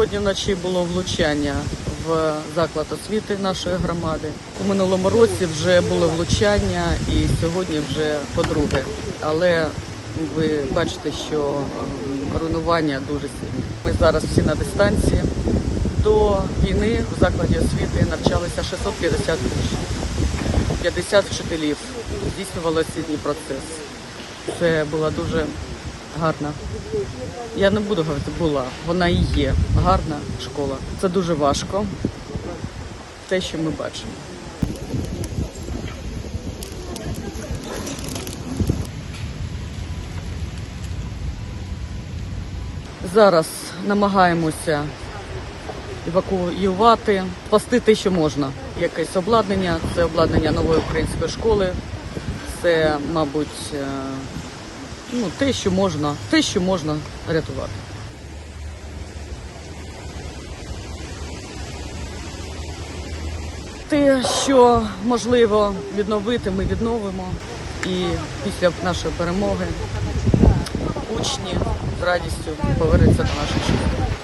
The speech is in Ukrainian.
Сьогодні вночі було влучання в заклад освіти нашої громади. У минулому році вже було влучання, і сьогодні вже по-друге. Але ви бачите, що ем, руйнування дуже сильні. Ми зараз всі на дистанції. До війни в закладі освіти навчалися 650 учнів, 50 вчителів. Здійснювали освітній процес. Це була дуже гарна. Я не буду говорити була, вона і є гарна школа. Це дуже важко. Те, що ми бачимо. Зараз намагаємося евакуювати, спасти те, що можна. Якесь обладнання, це обладнання нової української школи. Це, мабуть, е, ну, те, що можна, те, що можна рятувати. Те, що можливо відновити, ми відновимо. І після нашої перемоги учні з радістю повернуться до наших шкіл.